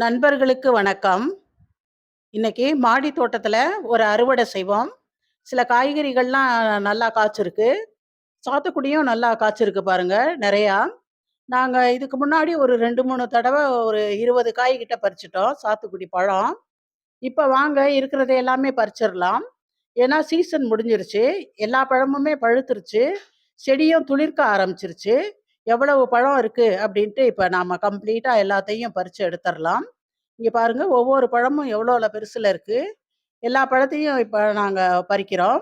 நண்பர்களுக்கு வணக்கம். இன்னைக்கு மாடி தோட்டத்தில் ஒரு அறுவடை செய்வோம். சில காய்கறிகள்லாம் நல்லா காய்ச்சிருக்கு. சாத்துக்குடியும் நல்லா காய்ச்சிருக்கு பாருங்க, நிறையா நாங்கள் இதுக்கு முன்னாடி ஒரு ரெண்டு மூணு தடவை ஒரு 20 காய் கிட்ட பறிச்சுட்டோம், சாத்துக்குடி பழம். இப்போ வாங்க இருக்கிறத எல்லாமே பறிச்சிடலாம் ஏன்னா சீசன் முடிஞ்சிருச்சு. எல்லா பழமுமே பழுத்துருச்சு. செடியும் துளிர்க்க ஆரம்பிச்சிருச்சு. எவ்வளவு பழம் இருக்குது அப்படின்ட்டு இப்போ நாம் கம்ப்ளீட்டாக எல்லாத்தையும் பறித்து எடுத்துடலாம் இங்கே பாருங்கள் ஒவ்வொரு பழமும் எவ்வளோல பெருசில் இருக்குது எல்லா பழத்தையும் இப்போ நாங்கள் பறிக்கிறோம்.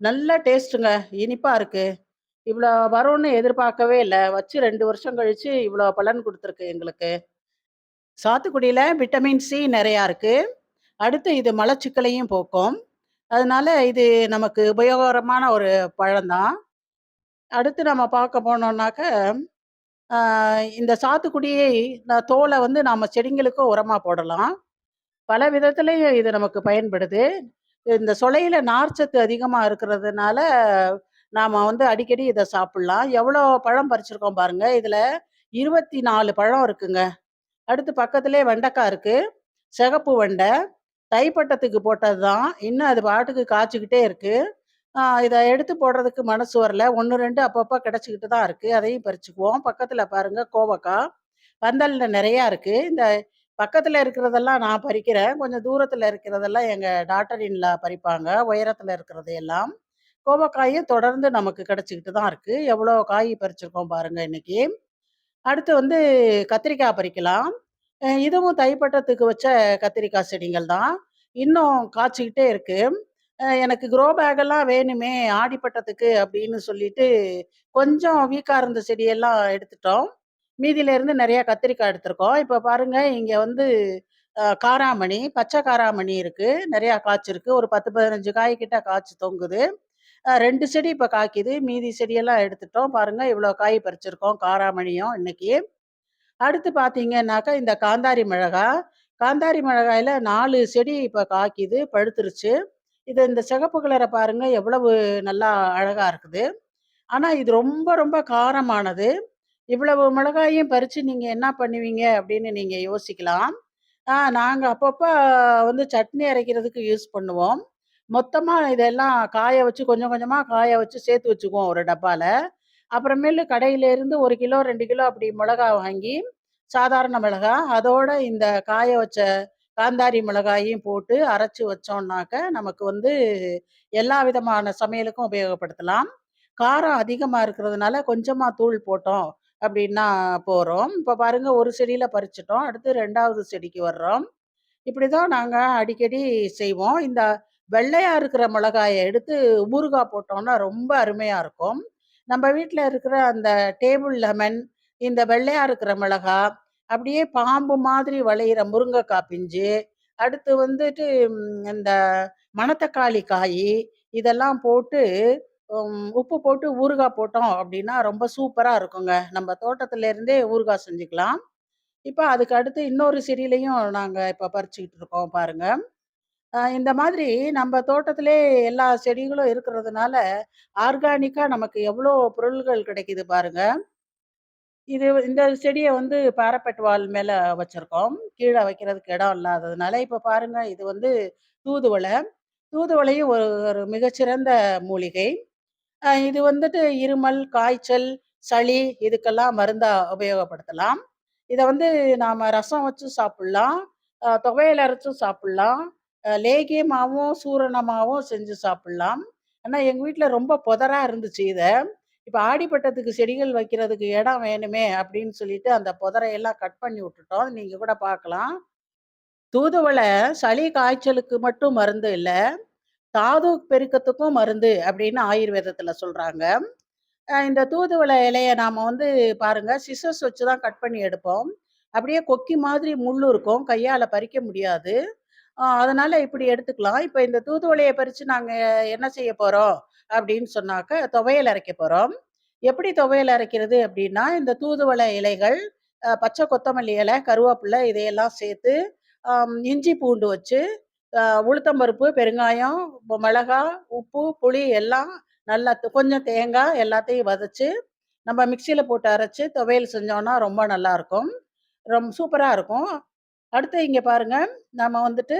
நல்ல டேஸ்ட்டுங்க. இனிப்பாக இருக்குது இவ்வளோ வரும்னு எதிர்பார்க்கவே இல்லை வச்சு ரெண்டு வருஷம் கழிச்சு இவ்வளோ பலன் கொடுத்துருக்கு எங்களுக்கு. சாத்துக்குடியில் விட்டமின் சி நிறையா இருக்குது அடுத்து இது மலச்சிக்கலையும் போக்கும். அதனால இது நமக்கு உபயோகரமான ஒரு பழம்தான் அடுத்து நம்ம பார்க்க போனோம்னாக்க, இந்த சாத்துக்குடியை ந தோலை வந்து நாம செடிங்களுக்கும் உரமா போடலாம். பல விதத்துலேயும் இது நமக்கு பயன்படுது. இந்த சொலையில நார்ச்சத்து அதிகமா இருக்கிறதுனால, நாம வந்து அடிக்கடி இதை சாப்பிடலாம். எவ்வளோ பழம் பறிச்சிருக்கோம் பாருங்க. இதுல 24 பழம் இருக்குங்க. அடுத்து பக்கத்துலேயே வெண்டைக்காய் இருக்கு. சிகப்பு வெண்டை. தைப்பட்டத்துக்கு போட்டது தான். இன்னும் அது பாட்டுக்கு காய்ச்சிக்கிட்டே இருக்கு. இதை எடுத்து போடுறதுக்கு மனசு வரல. ஒன்று ரெண்டு அப்பப்போ கிடச்சிக்கிட்டு தான் இருக்குது அதையும் பறிச்சுக்குவோம். பக்கத்தில் பாருங்கள் கோவக்காய் பந்தல்ல நிறையா இருக்குது இந்த பக்கத்தில் இருக்கிறதெல்லாம் நான் பறிக்கிறேன். கொஞ்சம் தூரத்தில் இருக்கிறதெல்லாம் எங்கள் டாட்டர் பறிப்பாங்க. உயரத்தில் இருக்கிறது எல்லாம். கோவக்காயும் தொடர்ந்து நமக்கு கிடச்சிக்கிட்டு தான் இருக்குது எவ்வளோ காய் பறிச்சிருக்கோம் பாருங்கள் இன்றைக்கி அடுத்து வந்து கத்திரிக்காய் பறிக்கலாம். இதுவும் தைப்பட்டத்துக்கு வச்ச கத்திரிக்காய் செடிகள் தான். இன்னும் காய்ச்சிக்கிட்டே இருக்குது எனக்கு க்ரோ பேக்கெல்லாம் வேணுமே ஆடிப்பட்டத்துக்கு அப்படின்னு சொல்லிட்டு, கொஞ்சம் வீக்காக இருந்த செடியெல்லாம் எடுத்துட்டோம். மீதியிலேருந்து நிறையா கத்திரிக்காய் எடுத்திருக்கோம். இப்போ பாருங்கள் இங்கே வந்து காராமணி, பச்சை காராமணி இருக்குது நிறையா காய்ச்சிருக்கு. ஒரு 10, 15 காய் கிட்ட காய்ச்சி தொங்குது. ரெண்டு செடி இப்போ காய்க்குது. மீதி செடியெல்லாம் எடுத்துட்டோம். பாருங்கள் இவ்வளோ காய் பறிச்சிருக்கோம் காராமணியும் இன்னைக்கு. அடுத்து பார்த்தீங்கன்னாக்கா, இந்த காந்தாரி மிளகாய் காந்தாரி மிளகாயில் நாலு செடி இப்போ காய்க்குது, பழுத்துருச்சு. இது இந்த சிகப்பு கலரை பாருங்க எவ்வளவு நல்லா அழகா இருக்குது. ஆனா இது ரொம்ப ரொம்ப காரமானது. இவ்வளவு மிளகாயும் பறித்து நீங்கள் என்ன பண்ணுவீங்க அப்படின்னு நீங்கள் யோசிக்கலாம். நாங்கள் அப்பப்போ வந்து சட்னி அரைக்கிறதுக்கு யூஸ் பண்ணுவோம். மொத்தமாக இதெல்லாம் காய வச்சு கொஞ்சம் கொஞ்சமாக காய வச்சு சேர்த்து வச்சுக்குவோம் ஒரு டப்பாவில் அப்புறமேலு கடையிலேருந்து ஒரு கிலோ, ரெண்டு கிலோ அப்படி மிளகா வாங்கி, சாதாரண மிளகா, அதோட இந்த காய வச்ச காந்தாரி மிளகாயும் போட்டு அரைச்சி வச்சோம்னாக்க, நமக்கு வந்து எல்லா விதமான சமையலுக்கும் உபயோகப்படுத்தலாம். காரம் அதிகமாக இருக்கிறதுனால கொஞ்சமாக தூள் போட்டோம் அப்படின்னா போகிறோம் இப்போ பாருங்கள் ஒரு செடியில் பறிச்சுட்டோம். அடுத்து ரெண்டாவது செடிக்கு வர்றோம். இப்படி தான் நாங்கள் அடிக்கடி செய்வோம். இந்த வெள்ளையாக இருக்கிற மிளகாயை எடுத்து ஊறுகாய் போட்டோம்னா ரொம்ப அருமையாக இருக்கும். நம்ம வீட்டில் இருக்கிற அந்த டேபிள் லெமன், இந்த வெள்ளையாக இருக்கிற மிளகா, அப்படியே பாம்பு மாதிரி வளையிற முருங்கைக்காய் பிஞ்சு, அடுத்து வந்துட்டு இந்த மணத்தக்காளி காய் இதெல்லாம் போட்டு உப்பு போட்டு ஊறுகாய் போட்டோம் அப்படின்னா ரொம்ப சூப்பராக இருக்குங்க. நம்ம தோட்டத்துலேருந்தே ஊறுகாய் செஞ்சுக்கலாம். இப்போ அதுக்கு அடுத்து இன்னொரு செடியிலையும் நாங்கள் இப்போ பறிச்சுக்கிட்டு இருக்கோம் பாருங்க. இந்த மாதிரி நம்ம தோட்டத்திலே எல்லா செடிகளும் இருக்கிறதுனால, ஆர்கானிக்காக நமக்கு எவ்வளோ பொருள்கள் கிடைக்குது பாருங்கள் இது இந்த செடிய வந்து பாரப்பெட் வால் மேல வச்சிருக்கோம். கீழ வைக்கிறதுக்கு இடம் இல்லாததுனால, இப்ப பாருங்க இது வந்து தூதுவளை. தூதுவளையும் ஒரு ஒரு மிகச்சிறந்த மூலிகை. அ இது வந்துட்டு இருமல், காய்ச்சல், சளி இதுக்கெல்லாம் மருந்தா உபயோகப்படுத்தலாம். இத வந்து நாம ரசம் வச்சு சாப்பிடலாம். அ துவையல் அரைச்சும் சாப்பிடலாம். அ லேகியமாவும், சூரணமாவும் செஞ்சு சாப்பிடலாம். ஆனா எங்க வீட்ல ரொம்ப புதரா இருந்துச்சு இத. இப்போ ஆடிப்பட்டத்துக்கு செடிகள் வைக்கிறதுக்கு இடம் வேணுமே அப்படின்னு சொல்லிட்டு, அந்த புதரையெல்லாம் கட் பண்ணி விட்டுட்டோம். நீங்கள் கூட பார்க்கலாம். தூதுவளை சளி, காய்ச்சலுக்கு மட்டும் மருந்து இல்லை தாது பெருக்கத்துக்கும் மருந்து அப்படின்னு ஆயுர்வேதத்தில் சொல்கிறாங்க இந்த தூதுவளை இலையை நாம் வந்து பாருங்க சிசர்ஸ் வச்சு தான் கட் பண்ணி எடுப்போம். அப்படியே கொக்கி மாதிரி முள் இருக்கும். கையால் பறிக்க முடியாது. அதனால இப்படி எடுத்துக்கலாம். இப்போ இந்த தூதுவளையை பறித்து நாங்கள் என்ன செய்ய போகிறோம் அப்படின்னு சொன்னாக்க, துவையல் அரைக்க போகிறோம் எப்படி துவையல் அரைக்கிறது அப்படின்னா, இந்த தூதுவளை இலைகள், பச்சை கொத்தமல்லி இலை, கருவேப்பிலை இதையெல்லாம் சேர்த்து, இஞ்சி பூண்டு வச்சு, உளுத்தம்பருப்பு பெருங்காயம், மிளகா, உப்பு, புளி எல்லாம் நல்லா கொஞ்சம் தேங்காய் எல்லாத்தையும் வதச்சு, நம்ம மிக்சியில் போட்டு அரைச்சி துவையல் செஞ்சோன்னா ரொம்ப நல்லாயிருக்கும் ரொம்ப சூப்பராக இருக்கும். அடுத்து இங்கே பாருங்க, நம்ம வந்துட்டு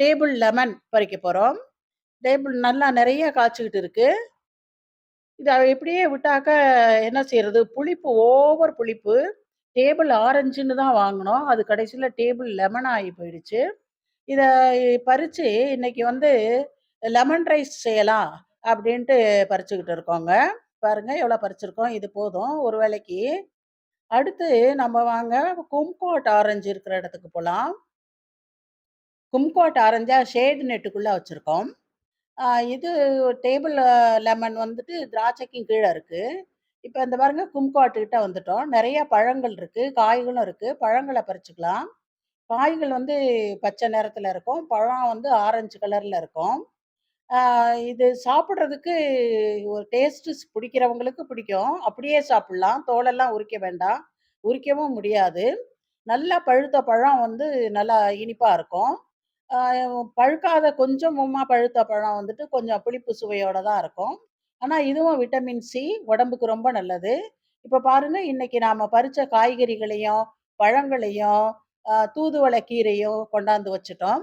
டேபிள் லெமன் பறிக்க போகிறோம் டேபிள் நல்லா நிறைய காய்ச்சிக்கிட்டு இருக்கு. இதை இப்படியே விட்டாக்க என்ன செய்யறது புளிப்பு ஓவர் புளிப்பு. டேபிள் ஆரஞ்சுன்னு தான் வாங்கினோம் அது கடைசியில் டேபிள் லெமன் ஆகி போயிடுச்சு. இதை பறித்து இன்னைக்கு வந்து லெமன் ரைஸ் செய்யலாம் அப்படின்ட்டு பறிச்சுக்கிட்டு இருக்கோங்க. பாருங்கள் எவ்வளோ பறிச்சிருக்கோம். இது போதும் ஒரு வேளைக்கு. அடுத்து நம்ம வாங்க கும்கோட் ஆரஞ்சு இருக்கிற இடத்துக்கு போகலாம் கும்கோட் ஆரஞ்சா ஷேட் நெட்டுக்குள்ளே வச்சுருக்கோம் இது டேபிள் லெமன் வந்துட்டு திராட்சைக்கும் கீழே இருக்குது இப்போ இந்த பாருங்க கும்குவாட் வந்துட்டோம். நிறைய பழங்கள் இருக்குது காய்களும் இருக்குது பழங்களை பறிச்சுக்கலாம். காய்கள் வந்து பச்சை நிறத்தில் இருக்கும். பழம் வந்து ஆரஞ்சு கலரில் இருக்கும். இது சாப்பிட்றதுக்கு ஒரு டேஸ்ட்டு பிடிக்கிறவங்களுக்கு பிடிக்கும். அப்படியே சாப்பிடலாம். தோலெல்லாம் உரிக்க வேண்டாம். உரிக்கவும் முடியாது. நல்லா பழுத்த பழம் வந்து நல்லா இனிப்பா இருக்கும். பழுக்காத கொஞ்சமுமா பழுத்த பழம் வந்துட்டு கொஞ்சம் புளிப்பு சுவையோட தான் இருக்கும். ஆனா இதுவும் விட்டமின் சி உடம்புக்கு ரொம்ப நல்லது. இப்ப பாருங்க இன்னைக்கு நாம பறிச்ச காய்கறிகளையும், பழங்களையும், அ தூதுவளை கீரையும் கொண்டாந்து வச்சுட்டோம்.